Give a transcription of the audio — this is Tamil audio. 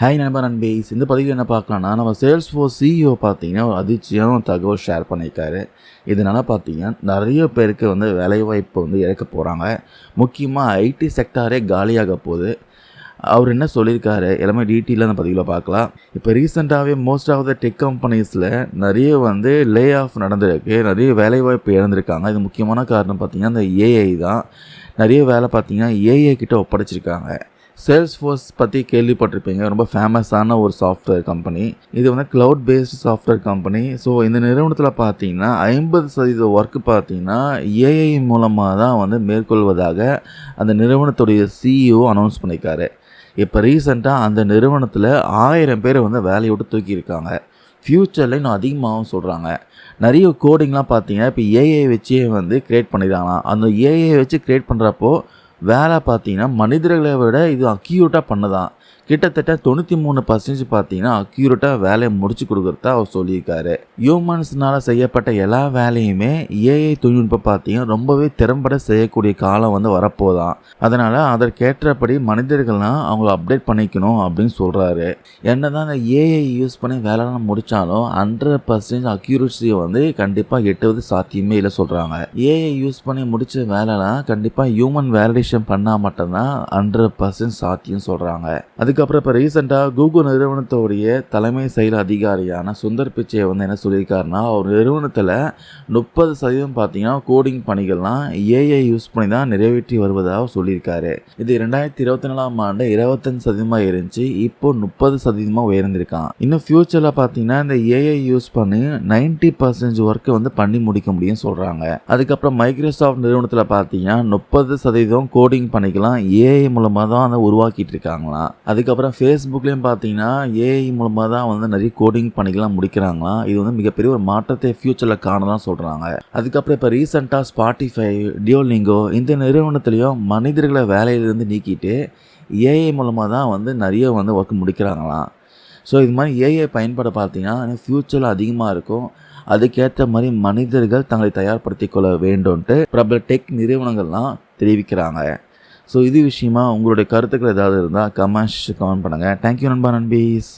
ஹாய் நண்பர் நண்பீஸ் இந்த பதிவில் என்ன பார்க்கலாம்னா நம்ம சேல்ஸ் ஃபோர் சிஇஓ பார்த்தீங்கன்னா ஒரு அதிர்ச்சியான தகவல் ஷேர் பண்ணியிருக்காரு. இதனால் பார்த்தீங்கன்னா நிறைய பேருக்கு வந்து வேலைவாய்ப்பு வந்து இழக்க போகிறாங்க முக்கியமாக ஐடி செக்டாரே காலியாக போகுது. அவர் என்ன சொல்லியிருக்காரு? எல்லாமே டீட்டெயிலாக அந்த பதிவில் பார்க்கலாம். இப்போ ரீசெண்டாகவே மோஸ்ட் ஆஃப் த டெக் கம்பெனிஸில் நிறைய வந்து லே ஆஃப் நடந்திருக்கு. நிறைய வேலைவாய்ப்பு இழந்திருக்காங்க. இது முக்கியமான காரணம் பார்த்திங்கன்னா இந்த ஏஐ தான். நிறைய வேலை பார்த்தீங்கன்னா ஏஐ கிட்ட ஒப்படைச்சிருக்காங்க. சேல்ஸ் ஃபோர்ஸ் பற்றி கேள்விப்பட்டிருப்பீங்க. ரொம்ப ஃபேமஸான ஒரு சாஃப்ட்வேர் கம்பெனி இது வந்து cloud based software company so இந்த நிறுவனத்தில் பார்த்தீங்கன்னா ஐம்பது சதவீத ஒர்க்கு பார்த்தீங்கன்னா ஏஐ மூலமாக தான் வந்து மேற்கொள்வதாக அந்த நிறுவனத்துடைய சிஇஓ அனௌன்ஸ் பண்ணியிருக்காரு. இப்போ ரீசெண்டாக அந்த நிறுவனத்தில் ஆயிரம் பேர் வந்து வேலையை விட்டு தூக்கியிருக்காங்க. ஃப்யூச்சரில் இன்னும் அதிகமாகவும் சொல்கிறாங்க நிறைய கோடிங்லாம் பார்த்தீங்கன்னா இப்போ ஏஐ வச்சே வந்து க்ரியேட் பண்ணிடுறாங்களாம் அந்த ஏஐ வச்சு க்ரியேட் பண்ணுறப்போ வேலை பார்த்தீங்கன்னா மனிதர்களை விட இது அக்யூட்டாக பண்ணதான். கிட்டத்தட்ட தொண்ணூற்றி மூணு பர்சன்டேஜ் பார்த்தீங்கன்னா அக்யூரேட்டாக வேலையை முடிச்சு கொடுக்குறதா அவர் சொல்லியிருக்காரு. ஹியூமன்ஸ்னால் செய்யப்பட்ட எல்லா வேலையுமே ஏஐ தொழில்நுட்பம் பார்த்தீங்கன்னா ரொம்பவே திறம்பட செய்யக்கூடிய காலம் வந்து வரப்போதான். அதனால் அதற்கேற்றபடி மனிதர்கள்லாம் அவங்கள அப்டேட் பண்ணிக்கணும் அப்படின்னு சொல்கிறாரு என்ன தான் அந்த ஏஐ யூஸ் பண்ணி வேலைலாம் முடித்தாலும் ஹண்ட்ரட் பர்சன்டேஜ் அக்யூரேசியை வந்து கண்டிப்பாக எட்டுவது சாத்தியமே இல்லை சொல்கிறாங்க ஏஐ யூஸ் பண்ணி முடித்த வேலைலாம் கண்டிப்பாக ஹியூமன் வேலிடேஷன் பண்ணால் மட்டும்தான் ஹண்ட்ரட் பர்சன்ட் சாத்தியம் சொல்கிறாங்க அதுக்கு அதுக்கப்புறம் இப்போ ரீசெண்டாக கூகுள் நிறுவனத்தோடைய தலைமை செயல் அதிகாரியான சுந்தர் பிச்சை வந்து என்ன சொல்லியிருக்காருன்னா அவர் நிறுவனத்தில் முப்பது சதவீதம் பார்த்தீங்கன்னா கோடிங் பணிகள்லாம் ஏஐ யூஸ் பண்ணி தான் நிறைவேற்றி வருவதாக சொல்லியிருக்காரு. இது ரெண்டாயிரத்தி இருபத்தி நாலாம் ஆண்டு இருபத்தஞ்சு சதவீதமாக இருந்துச்சு இப்போ முப்பது சதவீதமாக உயர்ந்திருக்கான். இன்னும் ஃப்யூச்சரில் பார்த்தீங்கன்னா இந்த ஏஐ யூஸ் பண்ணி நைன்டி பர்சன்டேஜ் ஒர்க்கை வந்து பண்ணி முடிக்க முடியும்னு சொல்கிறாங்க அதுக்கப்புறம் மைக்ரோசாஃப்ட் நிறுவனத்தில் பார்த்தீங்கன்னா முப்பது சதவீதம் கோடிங் பணிகள்லாம் ஏஐ மூலமாக தான் அதை உருவாக்கிட்டு இருக்காங்களாம். அதுக்கு அதுக்கப்புறம் ஃபேஸ்புக்லேயும் பார்த்தீங்கன்னா ஏஐ மூலமாக தான் வந்து நிறைய கோடிங் பணிகள்லாம் முடிக்கிறாங்களாம். இது வந்து மிகப்பெரிய ஒரு மாற்றத்தை ஃப்யூச்சரில் காணலாம் சொல்கிறாங்க அதுக்கப்புறம் இப்போ ரீசெண்டாக ஸ்பாட்டிஃபை டியோலிங்கோ இந்த நிறுவனத்துலேயும் மனிதர்களை வேலையிலேருந்து நீக்கிட்டு ஏஐ மூலமாக தான் வந்து நிறைய வந்து ஒர்க் முடிக்கிறாங்களாம். ஸோ இது மாதிரி ஏஐ பயன்பாடு பார்த்தீங்கன்னா ஃப்யூச்சரில் அதிகமாக இருக்கும். அதுக்கேற்ற மாதிரி மனிதர்கள் தங்களை தயார்படுத்தி கொள்ள வேண்டும்ன்ட்டு பிரபல டெக் நிறுவனங்கள்லாம் தெரிவிக்கிறாங்க. ஸோ இது விஷயமா உங்களுடைய கருத்துக்கள் ஏதாவது இருந்தால் கமெண்ட்ஸ் கமெண்ட் பண்ணுங்கள் தேங்க்யூ நண்பா நண்பீஸ்.